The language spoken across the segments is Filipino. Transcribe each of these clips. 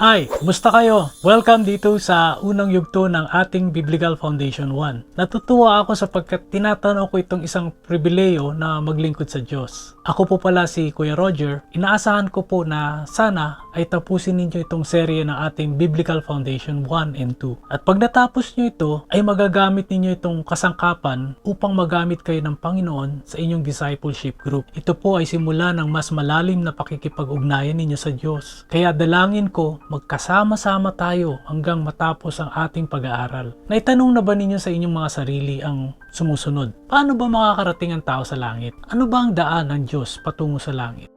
Hi, kumusta kayo? Welcome dito sa unang yugto ng ating Biblical Foundation 1. Natutuwa ako sapagkat tinatanaw ko itong isang pribileyo na maglingkod sa Diyos. Ako po pala si Kuya Roger. Inaasahan ko po na sana ay tapusin ninyo itong serye ng ating Biblical Foundation 1 and 2. At pag natapos nyo ito, ay magagamit ninyo itong kasangkapan upang magamit kayo ng Panginoon sa inyong discipleship group. Ito po ay simula ng mas malalim na pakikipag-ugnayan ninyo sa Diyos. Kaya dalangin ko, magkasama-sama tayo hanggang matapos ang ating pag-aaral. Naitanong na ba ninyo sa inyong mga sarili ang sumusunod? Paano ba makakarating ang tao sa langit? Ano ba ang daan ng Diyos patungo sa langit?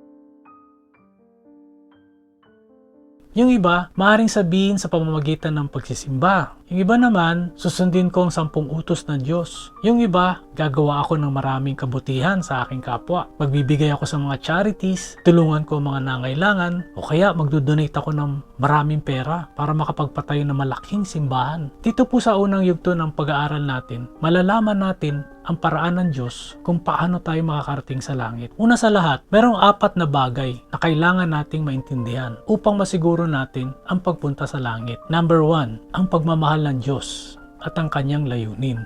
Yung iba, maaaring sabihin sa pamamagitan ng pagsisimba. Yung iba naman, susundin ko ang sampung utos ng Diyos. Yung iba, gagawa ako ng maraming kabutihan sa aking kapwa. Magbibigay ako sa mga charities, tulungan ko ang mga nangailangan, o kaya magdodonate ako ng maraming pera para makapagpatayo ng malaking simbahan. Dito po sa unang yugto ng pag-aaral natin, malalaman natin ang paraan ng Diyos kung paano tayo makakarating sa langit. Una sa lahat, merong apat na bagay na kailangan nating maintindihan upang masiguro natin ang pagpunta sa langit. Number one, ang pagmamahal ng Diyos at ang kanyang layunin.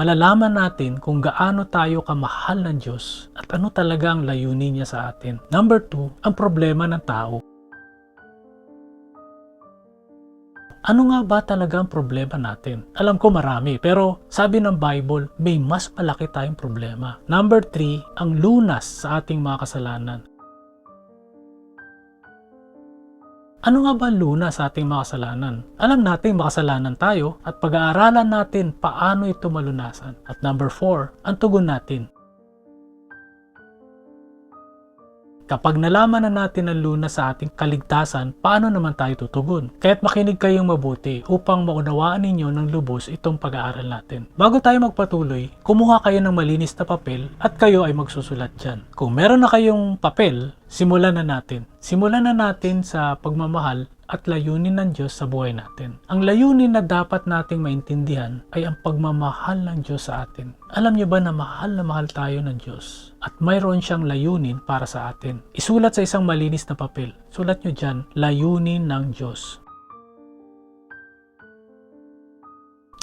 malalaman natin kung gaano tayo kamahal ng Diyos at ano talaga ang layunin niya sa atin. Number two, ang problema ng tao. Ano nga ba talaga ang problema natin? Alam ko marami, pero sabi ng Bible, may mas malaki tayong problema. Number three, ang lunas sa ating mga kasalanan. Ano nga ba ang lunas sa ating mga kasalanan? Alam natin makasalanan tayo at pag-aaralan natin paano ito malunasan. At number four, ang tugon natin. Kapag nalaman na natin ang lunas sa ating kaligtasan, paano naman tayo tutugon? Kaya't makinig kayong mabuti upang maunawaan ninyo ng lubos itong pag-aaral natin. Bago tayo magpatuloy, kumuha kayo ng malinis na papel at kayo ay magsusulat dyan. Kung meron na kayong papel, simulan na natin. Simulan na natin sa pagmamahal at layunin ng Diyos sa buhay natin. Ang layunin na dapat nating maintindihan ay ang pagmamahal ng Diyos sa atin. Alam niyo ba na mahal na mahal tayo ng Diyos? At mayroon siyang layunin para sa atin. Isulat sa isang malinis na papel. Sulat niyo dyan, layunin ng Diyos.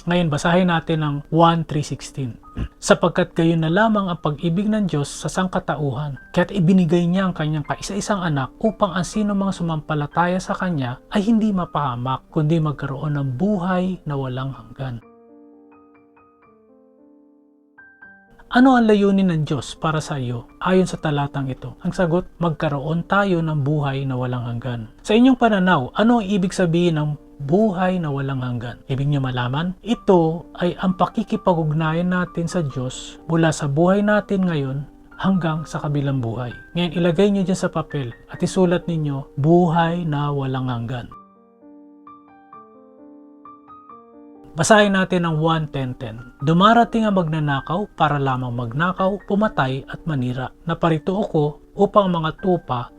Ngayon, basahin natin ang 1.3.16. Sapagkat gayon na lamang ang pag-ibig ng Diyos sa sangkatauhan, kaya't ibinigay niya ang kanyang kaisa-isang anak upang ang sino mga sumampalataya sa kanya ay hindi mapahamak, kundi magkaroon ng buhay na walang hanggan. Ano ang layunin ng Diyos para sa iyo ayon sa talatang ito? Ang sagot, magkaroon tayo ng buhay na walang hanggan. Sa inyong pananaw, ano ang ibig sabihin ng buhay na walang hanggan. Ibig niyo malaman, ito ay ang pakikipag-ugnayan natin sa Diyos mula sa buhay natin ngayon hanggang sa kabilang buhay. Ngayon, ilagay niyo dyan sa papel at isulat ninyo, buhay na walang hanggan. Basahin natin ang 1.10.10. Dumarating ang magnanakaw para lamang magnakaw, pumatay at manira. Naparito ako upang ang mga tupa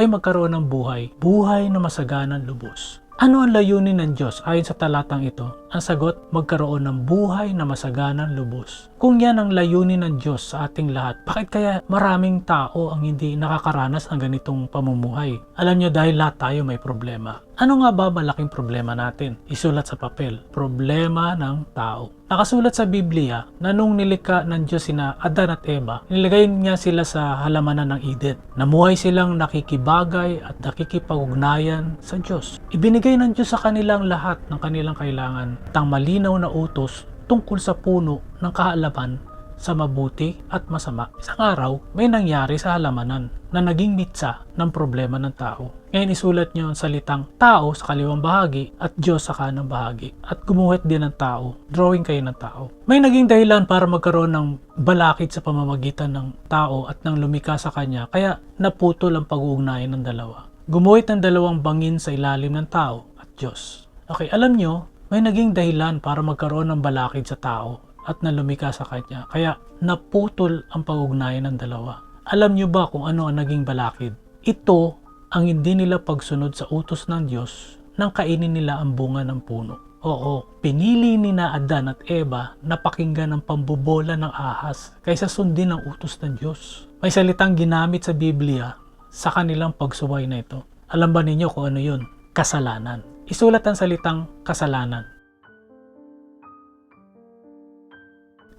ay magkaroon ng buhay, buhay na masaganang lubos. Ano ang layunin ng Diyos ayon sa talatang ito? Ang sagot, magkaroon ng buhay na masaganang lubos. Kung yan ang layunin ng Diyos sa ating lahat, bakit kaya maraming tao ang hindi nakakaranas ng ganitong pamumuhay? Alam nyo dahil lahat tayo may problema. Ano nga ba malaking problema natin? Isulat sa papel. Problema ng tao. Nakasulat sa Biblia na nung nilikha ng Diyos sina Adan at Eva, nilagay niya sila sa halamanan ng Eden. Namuhay silang nakikibagay at nakikipag-ugnayan sa Diyos. Ibinigay ng Diyos sa kanilang lahat ng kanilang kailangan tang malinaw na utos tungkol sa puno ng kaalaman sa mabuti at masama. Isang araw, may nangyari sa halamanan na naging mitsa ng problema ng tao. Ngayon isulat niyo ang salitang tao sa kaliwang bahagi at Diyos sa kanang bahagi. At gumuhit din ng tao. Drawing kayo ng tao. May naging dahilan para magkaroon ng balakid sa pamamagitan ng tao at ng lumika sa kanya. Kaya naputol ang pag-uugnayan ng dalawa. Gumuhit ng dalawang bangin sa ilalim ng tao at Diyos. Okay, alam nyo, may naging dahilan para magkaroon ng balakid sa tao at nalumika sa kanya. Kaya naputol ang pag-ugnayan ng dalawa. Alam nyo ba kung ano ang naging balakid? Ito ang hindi nila pagsunod sa utos ng Diyos nang kainin nila ang bunga ng puno. Oo, pinili ni na Adan at Eva na pakinggan ang pambobola ng ahas kaysa sundin ang utos ng Diyos. May salitang ginamit sa Biblia sa kanilang pagsuway na ito. Alam ba ninyo kung ano yun? Kasalanan. Isulat ang salitang kasalanan.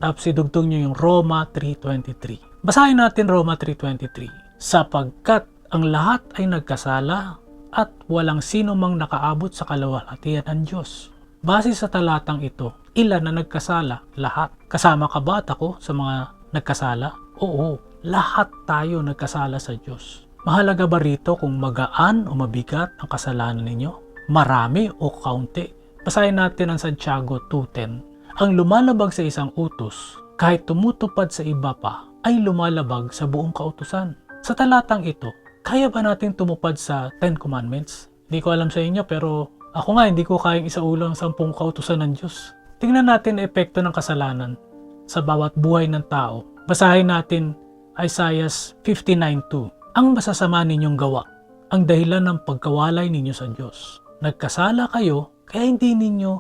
Tapos idugtong nyo yung Roma 3.23. Basahin natin Roma 3.23. Sapagkat ang lahat ay nagkasala at walang sino mang nakaabot sa kalawalhatian ng Diyos. Base sa talatang ito, ilan na nagkasala? Lahat. Kasama ka ba at ako sa mga nagkasala? Oo, lahat tayo nagkasala sa Diyos. Mahalaga ba rito kung magaan o mabigat ang kasalanan ninyo? Marami o kaunti? Basahin natin ang Santiago 2.10. Ang lumalabag sa isang utos, kahit tumutupad sa iba pa, ay lumalabag sa buong kautusan. Sa talatang ito, kaya ba natin tumupad sa Ten Commandments? Hindi ko alam sa inyo pero ako nga hindi ko kayang isaulo ang sampung kautusan ng Diyos. Tingnan natin ang epekto ng kasalanan sa bawat buhay ng tao. Basahin natin Isaiah 59.2 Ang masasama ninyong gawa, ang dahilan ng pagkawalay ninyo sa Diyos. Nagkasala kayo kaya hindi ninyo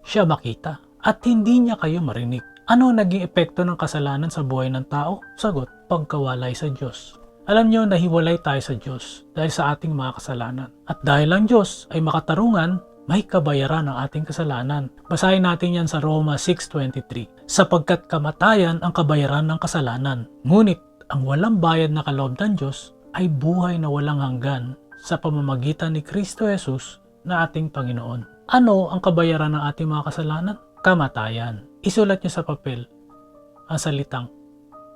siya makita at hindi niya kayo marinig. Ano naging epekto ng kasalanan sa buhay ng tao? Sagot, pagkawalay sa Diyos. Alam nyo, nahiwalay tayo sa Diyos dahil sa ating mga kasalanan. At dahil ang Diyos ay makatarungan, may kabayaran ang ating kasalanan. Basahin natin yan sa Roma 6.23. Sapagkat kamatayan ang kabayaran ng kasalanan. Ngunit ang walang bayad na kaloob ng Diyos ay buhay na walang hanggan sa pamamagitan ni Kristo Jesus na ating Panginoon. Ano ang kabayaran ng ating mga kasalanan? Kamatayan. Isulat niyo sa papel ang salitang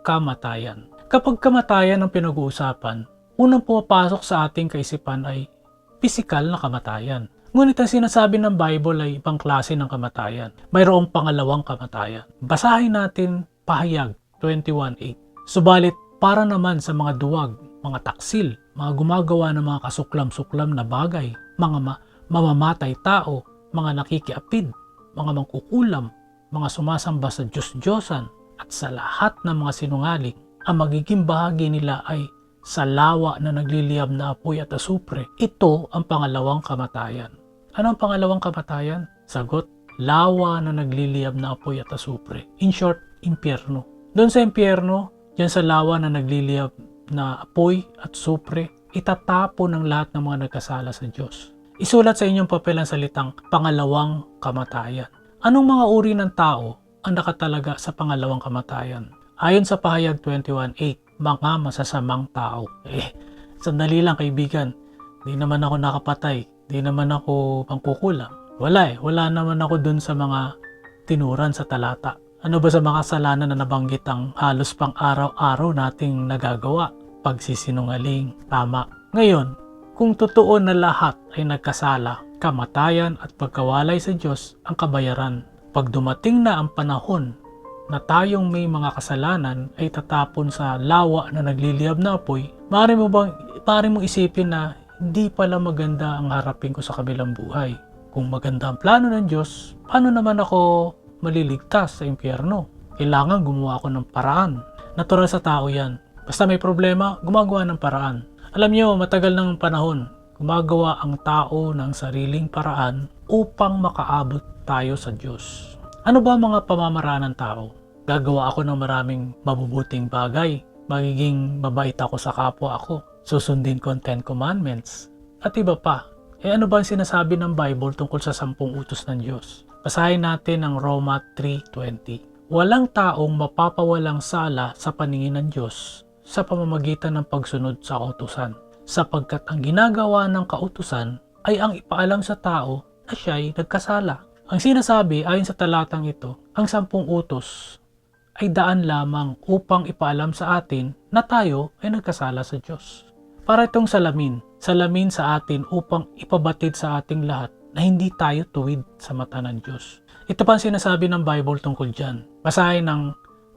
kamatayan. Kapag kamatayan ang pinag-uusapan, unang pumapasok sa ating kaisipan ay pisikal na kamatayan. Ngunit ang sinasabi ng Bible ay ibang klase ng kamatayan. Mayroong pangalawang kamatayan. Basahin natin Pahayag 21.8. Subalit para naman sa mga duwag, mga taksil, mga gumagawa ng mga kasuklam-suklam na bagay, mga ma- mamamatay tao, mga nakikiapid, mga mangkukulam, mga sumasamba sa Diyos-Diyosan, at sa lahat ng mga sinungaling, ang magiging bahagi nila ay sa lawa na nagliliyab na apoy at asupre. Ito ang pangalawang kamatayan. Ano ang pangalawang kamatayan? Sagot, lawa na nagliliyab na apoy at asupre. In short, impyerno. Doon sa impyerno, dyan sa lawa na nagliliyab na apoy at supre, itatapon ng lahat ng mga nagkasala sa Diyos. Isulat sa inyong papel ang salitang pangalawang kamatayan. Anong mga uri ng tao ang nakatalaga sa pangalawang kamatayan? Ayon sa pahayag 21.8, mga masasamang tao. Eh, sandali lang kaibigan. Di naman ako nakapatay. Di naman ako pangkukulang. Wala eh. Wala naman ako dun sa mga tinuran sa talata. Ano ba sa mga kasalanan na nabanggit ang halos pang araw-araw nating nagagawa? Pagsisinungaling, tama. Ngayon, kung totoo na lahat ay nagkasala, kamatayan at pagkawalay sa Diyos ang kabayaran. Pag dumating na ang panahon na tayong may mga kasalanan ay tatapon sa lawa na nagliliyab na apoy, maaari mo bang maaari mo isipin na hindi pala maganda ang harapin ko sa kabilang buhay. Kung maganda ang plano ng Diyos, paano naman ako maliligtas sa impyerno? Kailangan gumawa ako ng paraan. Natural sa tao yan. Basta may problema, gumagawa ng paraan. Alam niyo, matagal ng panahon, gumagawa ang tao ng sariling paraan upang makaabot tayo sa Diyos. Ano ba mga pamamaraan ng tao? Gagawa ako ng maraming mabubuting bagay. Magiging mabait ako sa kapwa ako. Susundin ko ang Ten Commandments. At iba pa. Eh ano ba ang sinasabi ng Bible tungkol sa sampung utos ng Diyos? Basahin natin ang Roma 3.20. Walang taong mapapawalang sala sa paningin ng Diyos sa pamamagitan ng pagsunod sa kautusan. Sapagkat ang ginagawa ng kautusan ay ang ipaalam sa tao na siya'y nagkasala. Ang sinasabi ayon sa talatang ito, ang sampung utos ay daan lamang upang ipaalam sa atin na tayo ay nagkasala sa Diyos. Para itong salamin, salamin sa atin upang ipabatid sa ating lahat na hindi tayo tuwid sa mata ng Diyos. Ito pa ang sinasabi ng Bible tungkol dyan. Basahin ng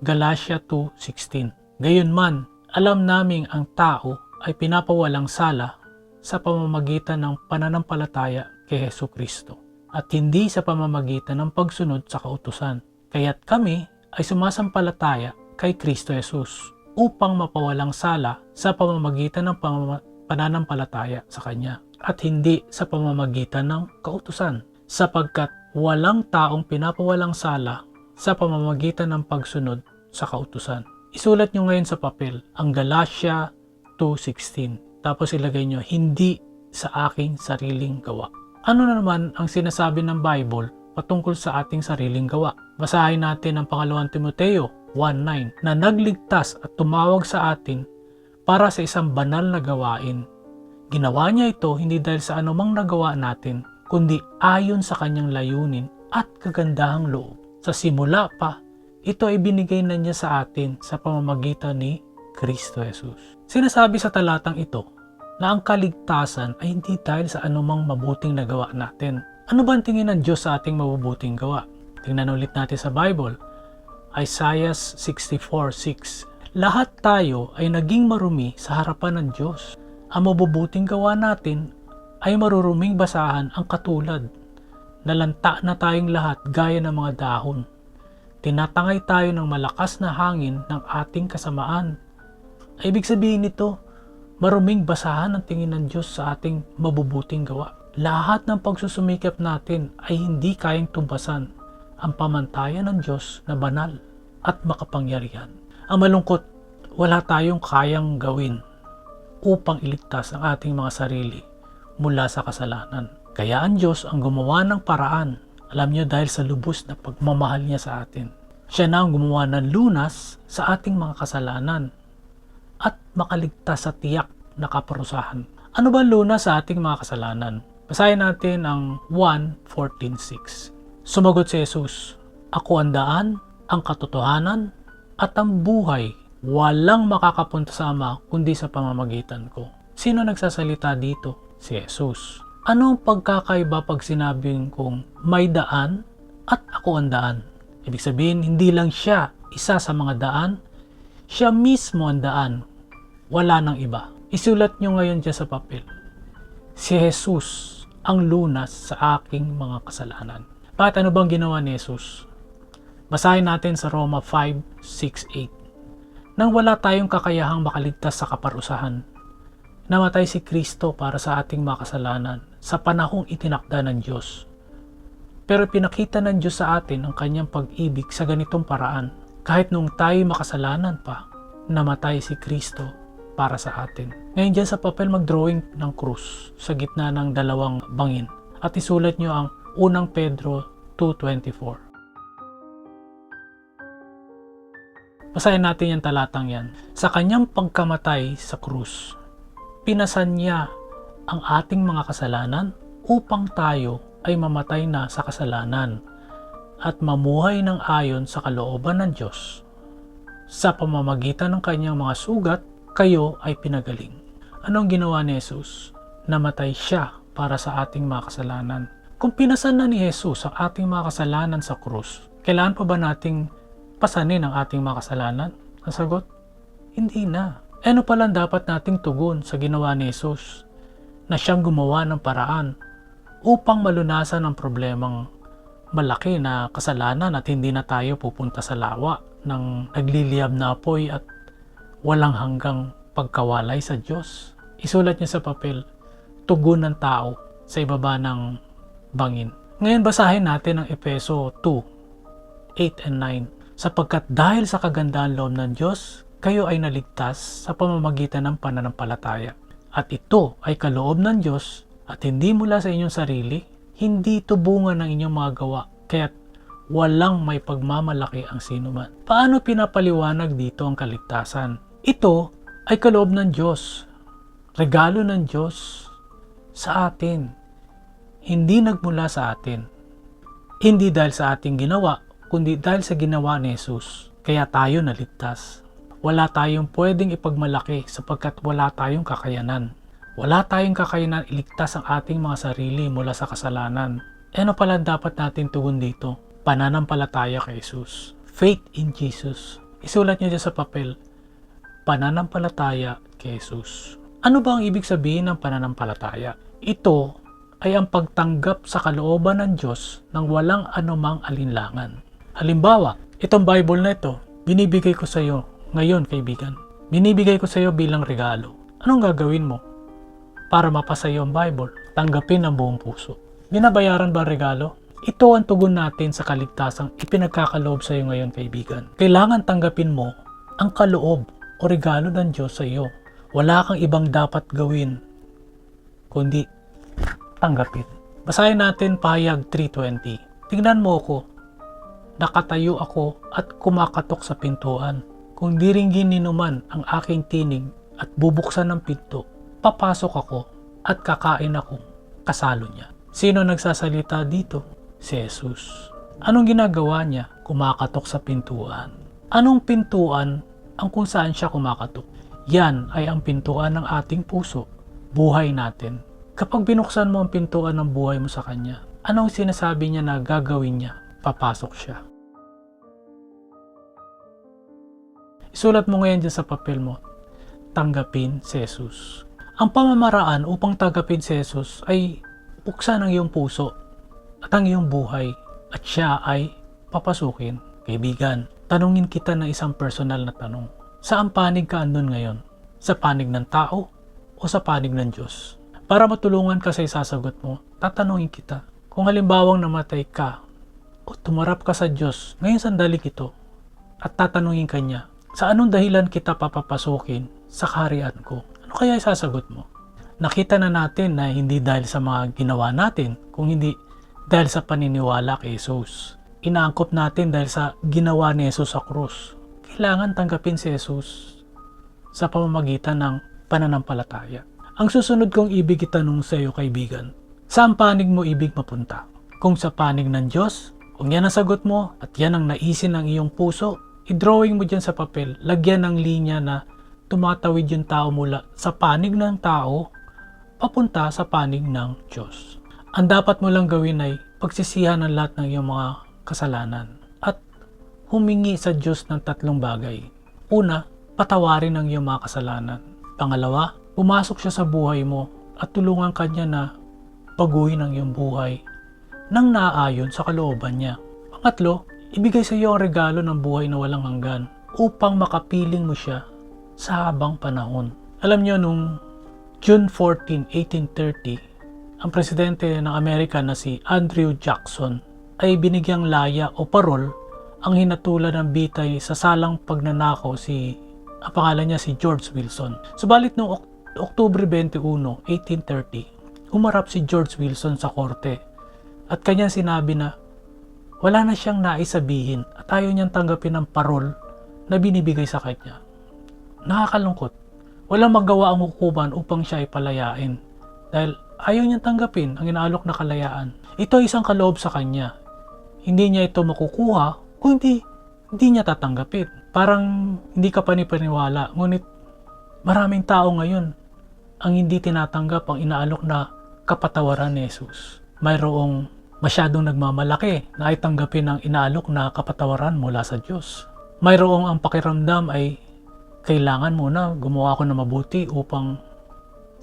Galatia 2.16. Gayunman, alam naming ang tao ay pinapawalang sala sa pamamagitan ng pananampalataya kay Heso Kristo at hindi sa pamamagitan ng pagsunod sa kautusan. Kaya't kami ay sumasampalataya kay Kristo Jesus upang mapawalang sala sa pamamagitan ng pananampalataya sa Kanya at hindi sa pamamagitan ng kautusan sapagkat walang taong pinapawalang sala sa pamamagitan ng pagsunod sa kautusan. Isulat nyo ngayon sa papel ang Galatia 2.16. tapos ilagay nyo, hindi sa aking sariling gawa. Ano na naman ang sinasabi ng Bible patungkol sa ating sariling gawa? Basahin natin ang pangalawang Timoteo 1.9 na nagligtas at tumawag sa atin para sa isang banal na gawain. Ginawa niya ito hindi dahil sa anumang nagawa natin, kundi ayon sa kanyang layunin at kagandahang loob. Sa simula pa, ito ay binigay na niya sa atin sa pamamagitan ni Kristo Jesus. Sinasabi sa talatang ito na ang kaligtasan ay hindi dahil sa anumang mabuting nagawa natin. Ano ba ang tingin ng Diyos sa ating mabubuting gawa? Tingnan ulit natin sa Bible. Isaiah 64.6 Lahat tayo ay naging marumi sa harapan ng Diyos. Ang mabubuting gawa natin ay maruruming basahan ang katulad. Nalanta na tayong lahat gaya ng mga dahon. Tinatangay tayo ng malakas na hangin ng ating kasamaan. Ibig sabihin nito, maruming basahan ang tingin ng Diyos sa ating mabubuting gawa. Lahat ng pagsusumikap natin ay hindi kayang tumbasan ang pamantayan ng Diyos na banal at makapangyarihan. Ang malungkot, wala tayong kayang gawin upang iligtas ang ating mga sarili mula sa kasalanan. Kaya ang Diyos ang gumawa ng paraan. Alam niyo dahil sa lubos na pagmamahal niya sa atin. Siya na ang gumawa ng lunas sa ating mga kasalanan at makaligtas sa tiyak na kaparusahan. Ano ba lunas sa ating mga kasalanan? Basahin natin ang 1.14.6. Sumagot si Jesus, Ako ang daan, ang katotohanan, at ang buhay. Walang makakapunta sa Ama kundi sa pamamagitan ko. Sino nagsasalita dito? Si Jesus. Ano ang pagkakaiba pag sinabing kong may daan at ako ang daan? Ibig sabihin, hindi lang siya isa sa mga daan, siya mismo ang daan. Wala nang iba. Isulat nyo ngayon dyan sa papel. Si Jesus ang lunas sa aking mga kasalanan. Bakit ano bang ginawa ni Jesus? Basahin natin sa Roma 5, 6, 8. Nang wala tayong kakayahang makaligtas sa kaparusahan, namatay si Kristo para sa ating mga kasalanan sa panahong itinakda ng Diyos. Pero pinakita ng Diyos sa atin ang kanyang pag-ibig sa ganitong paraan. Kahit nung tayo makasalanan pa, namatay si Kristo para sa atin. Ngayon dyan sa papel mag-drawing ng krus sa gitna ng dalawang bangin at isulat nyo ang unang Pedro 2.24. Basahin natin yung talatang yan. Sa kanyang pagkamatay sa krus, pinasan niya ang ating mga kasalanan upang tayo ay mamatay na sa kasalanan at mamuhay ng ayon sa kalooban ng Diyos. Sa pamamagitan ng kanyang mga sugat, kayo ay pinagaling. Anong ginawa ni Jesus? Namatay siya para sa ating mga kasalanan. Kung pinasan na ni Jesus ang ating mga kasalanan sa krus, kailangan pa ba nating pasanin ang ating mga kasalanan? Ang sagot, hindi na. E ano pala dapat nating tugon sa ginawa ni Jesus na siyang gumawa ng paraan upang malunasan ang problemang malaki na kasalanan at hindi na tayo pupunta sa lawa ng nagliliyab na apoy at walang hanggang pagkawalay sa Diyos. Isulat niya sa papel, tugon ng tao sa ibaba ng bangin. Ngayon basahin natin ang Epeso 2, 8 and 9. Sapagkat dahil sa kagandahan loob ng Diyos, kayo ay naligtas sa pamamagitan ng pananampalataya. At ito ay kaloob ng Diyos at hindi mula sa inyong sarili, hindi ito bunga ng inyong mga gawa, kaya't walang may pagmamalaki ang sinuman. Paano pinapaliwanag dito ang kaligtasan? Ito ay kaloob ng Diyos, regalo ng Diyos sa atin, hindi nagmula sa atin. Hindi dahil sa ating ginawa, kundi dahil sa ginawa ni Jesus. Kaya tayo naligtas. Wala tayong pwedeng ipagmalaki sapagkat wala tayong kakayanan. Wala tayong kakayanan iligtas ang ating mga sarili mula sa kasalanan. E ano pala dapat natin tugon dito? Pananampalataya kay Jesus. Faith in Jesus. Isulat niyo dyan sa papel. Pananampalataya kay Jesus. Ano ba ang ibig sabihin ng pananampalataya? Ito ay ang pagtanggap sa kalooban ng Diyos ng walang anumang alinlangan. Halimbawa, itong Bible na ito, binibigay ko sa iyo ngayon, kaibigan. Binibigay ko sa iyo bilang regalo. Anong gagawin mo? Para mapasa iyo ang Bible, tanggapin ang buong puso. Binabayaran ba regalo? Ito ang tugon natin sa kaligtasang ipinagkakaloob sa iyo ngayon, kaibigan. Kailangan tanggapin mo ang kaloob o regalo ng Diyos sa iyo. Wala kang ibang dapat gawin kundi tanggapin. Basahin natin pahayag 3.20. Tingnan mo ako. Nakatayo ako at kumakatok sa pintuan. Kung diringgin ninuman ang aking tinig at bubuksan ng pinto, papasok ako at kakain ako kasalo niya. Sino nagsasalita dito? Si Jesus. Anong ginagawa niya? Kumakatok sa pintuan. Anong pintuan ang kung saan siya kumakatok? Yan ay ang pintuan ng ating puso, buhay natin. Kapag binuksan mo ang pintuan ng buhay mo sa Kanya, anong sinasabi niya na gagawin niya? Papasok siya. Isulat mo ngayon dyan sa papel mo, tanggapin si Jesus. Ang pamamaraan upang tanggapin si Jesus ay buksan ang iyong puso at ang iyong buhay at siya ay papasukin. Kaibigan, tanungin kita ng isang personal na tanong. Saan panig ka andun ngayon? Sa panig ng tao o sa panig ng Diyos? Para matulungan ka sa isasagot mo, tatanungin kita. Kung halimbawang namatay ka o tumarap ka sa Diyos ngayon sandali ito at tatanungin ka niya, sa anong dahilan kita papapasukin sa kaharian ko? Ano kaya isasagot mo? Nakita na natin na hindi dahil sa mga ginawa natin, kung hindi dahil sa paniniwala kay Jesus. Inaangkop natin dahil sa ginawa ni Jesus sa krus. Kailangan tanggapin si Jesus sa pamamagitan ng pananampalataya. Ang susunod kong ibig itanong sa iyo kaibigan, saan panig mo ibig mapunta? Kung sa panig ng Diyos, kung yan ang sagot mo at yan ang naisin ng iyong puso, i-drawing mo dyan sa papel, lagyan ng linya na tumatawid yung tao mula sa panig ng tao papunta sa panig ng Diyos. Ang dapat mo lang gawin ay pagsisihan ng lahat ng iyong mga kasalanan at humingi sa Diyos ng tatlong bagay. Una, patawarin ang iyong mga kasalanan. Pangalawa, pumasok siya sa buhay mo at tulungan kanya na baguhin ang iyong buhay nang naaayon sa kalooban niya. Pangatlo, ibigay sa iyo ang regalo ng buhay na walang hanggan upang makapiling mo siya sa habang panahon. Alam niyo nung June 14, 1830, ang presidente ng Amerika na si Andrew Jackson ay binigyang laya o parol ang hinatulan ng bitay sa salang pagnanakaw si ang pangalan niya si George Wilson. Subalit noong Ok- Oktubre 21, 1830, humarap si George Wilson sa korte at kanyang sinabi na wala na siyang naisabihin at ayaw niyang tanggapin ang parol na binibigay sa kanya. Nakakalungkot. Walang magawa ang hukuman upang siya ay palayain dahil ayaw niyang tanggapin ang inaalok na kalayaan. Ito ay isang kaloob sa kanya. Hindi niya ito makukuha kung hindi, hindi niya tatanggapin. Parang hindi ka panipaniwala. Ngunit maraming tao ngayon ang hindi tinatanggap ang inaalok na kapatawaran ni Jesus. Mayroong masyadong nagmamalaki na ay tanggapin ang inaalok na kapatawaran mula sa Diyos. Mayroong ang pakiramdam ay kailangan muna gumawa ako ng mabuti upang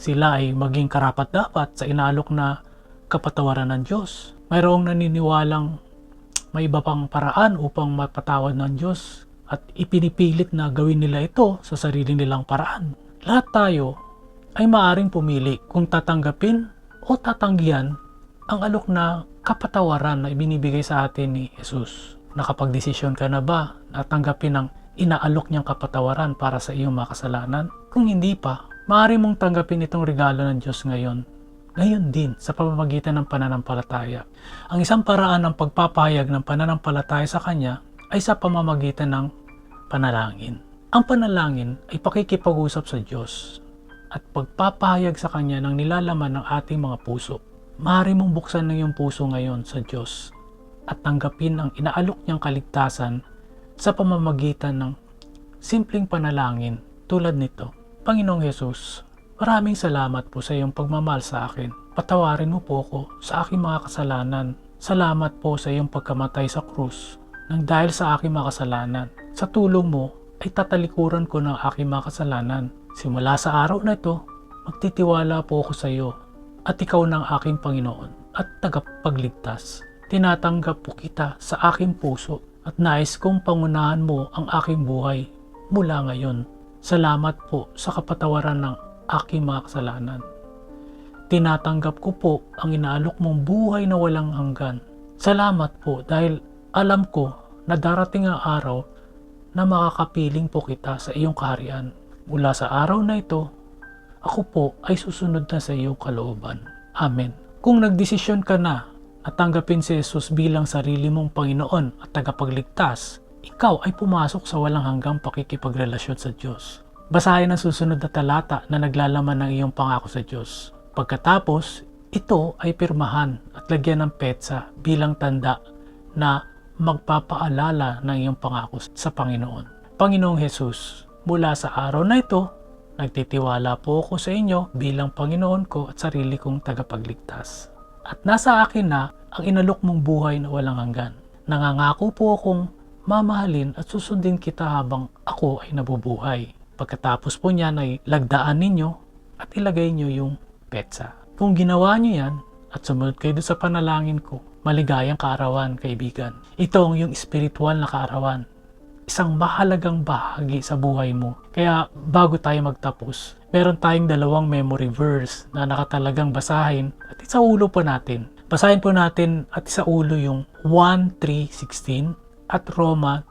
sila ay maging karapat dapat sa inaalok na kapatawaran ng Diyos. Mayroong naniniwalang may iba pang paraan upang mapatawad ng Diyos at ipinipilit na gawin nila ito sa sarili nilang paraan. Lahat tayo ay maaring pumili kung tatanggapin o tatanggihan ang alok na kapatawaran na ibinibigay sa atin ni Jesus. Nakapagdesisyon ka na ba na tanggapin ang inaalok niyang kapatawaran para sa iyong mga kasalanan? Kung hindi pa, maaari mong tanggapin itong regalo ng Diyos ngayon. Ngayon din sa pamamagitan ng pananampalataya. Ang isang paraan ng pagpapahayag ng pananampalataya sa Kanya ay sa pamamagitan ng panalangin. Ang panalangin ay pakikipag-usap sa Diyos at pagpapahayag sa Kanya ng nilalaman ng ating mga puso. Maaari mong buksan ng iyong puso ngayon sa Diyos at tanggapin ang inaalok niyang kaligtasan sa pamamagitan ng simpleng panalangin tulad nito. Panginoong Yesus, maraming salamat po sa iyong pagmamahal sa akin. Patawarin mo po ako sa aking mga kasalanan. Salamat po sa iyong pagkamatay sa krus nang dahil sa aking mga kasalanan. Sa tulong mo ay tatalikuran ko ng aking mga kasalanan. Simula sa araw na ito, magtitiwala po ako sa iyo at ikaw ng aking Panginoon at tagapagligtas. Tinatanggap po kita sa aking puso at nais kong pangunahan mo ang aking buhay mula ngayon. Salamat po sa kapatawaran ng aking mga kasalanan. Tinatanggap ko po ang inaalok mong buhay na walang hanggan. Salamat po dahil alam ko na darating ang araw na makakapiling po kita sa iyong kaharian. Mula sa araw na ito ako po ay susunod na sa iyong kalooban. Amen. Kung nagdesisyon ka na at tanggapin si Jesus bilang sarili mong Panginoon at tagapagligtas, ikaw ay pumasok sa walang hanggang pakikipagrelasyon sa Diyos. Basahin ang susunod na talata na naglalaman ng iyong pangako sa Diyos. Pagkatapos, ito ay pirmahan at lagyan ng petsa bilang tanda na magpapaalala ng iyong pangako sa Panginoon. Panginoong Jesus, mula sa araw na ito, nagtitiwala po ako sa inyo bilang Panginoon ko at sarili kong tagapagligtas. At nasa akin na ang inalok mong buhay na walang hanggan. Nangangako po akong mamahalin at susundin kita habang ako ay nabubuhay. Pagkatapos po niyan ay lagdaan ninyo at ilagay niyo yung petsa. Kung ginawa niyo yan at sumunod kayo sa panalangin ko, maligayang kaarawan, kaibigan. Ito ang yung spiritual na kaarawan. Isang mahalagang bahagi sa buhay mo. Kaya bago tayo magtapos, meron tayong dalawang memory verse na nakatalagang basahin at isa ulo po natin. Basahin po natin at isa ulo yung 1.3.16 at Roma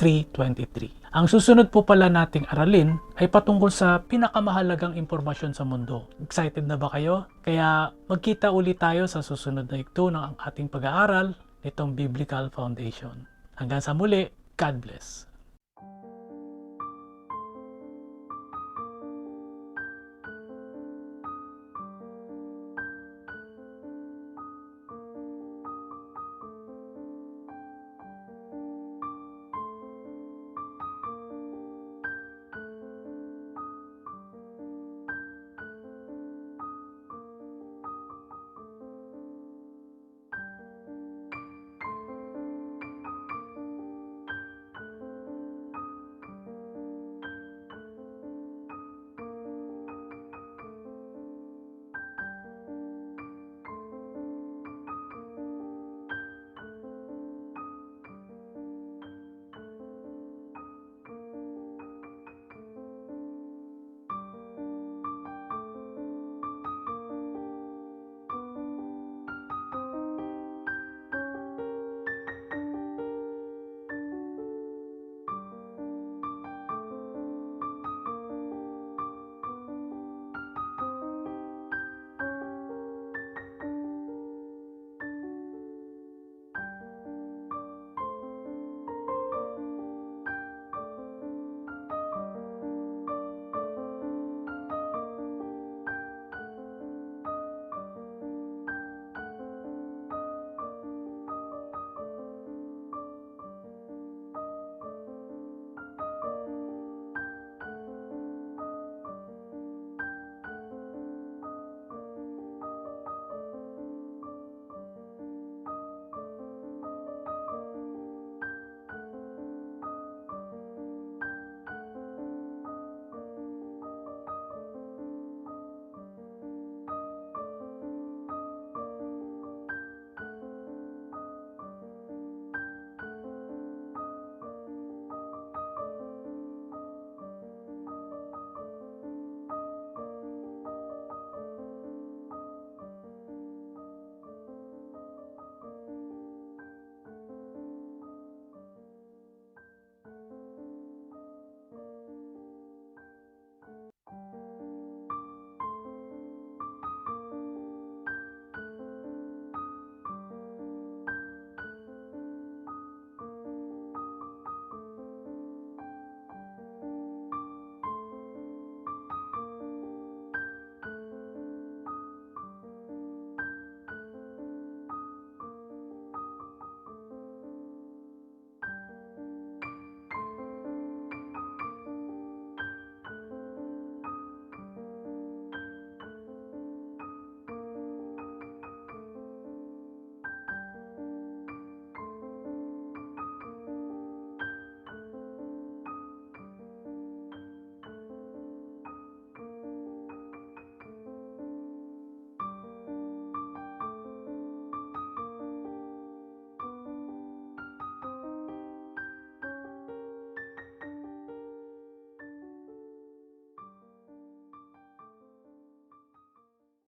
3.23. Ang susunod po pala nating aralin ay patungkol sa pinakamahalagang impormasyon sa mundo. Excited na ba kayo? Kaya magkita ulit tayo sa susunod na ito ng ating pag-aaral nitong Biblical Foundation. Hanggang sa muli, God bless.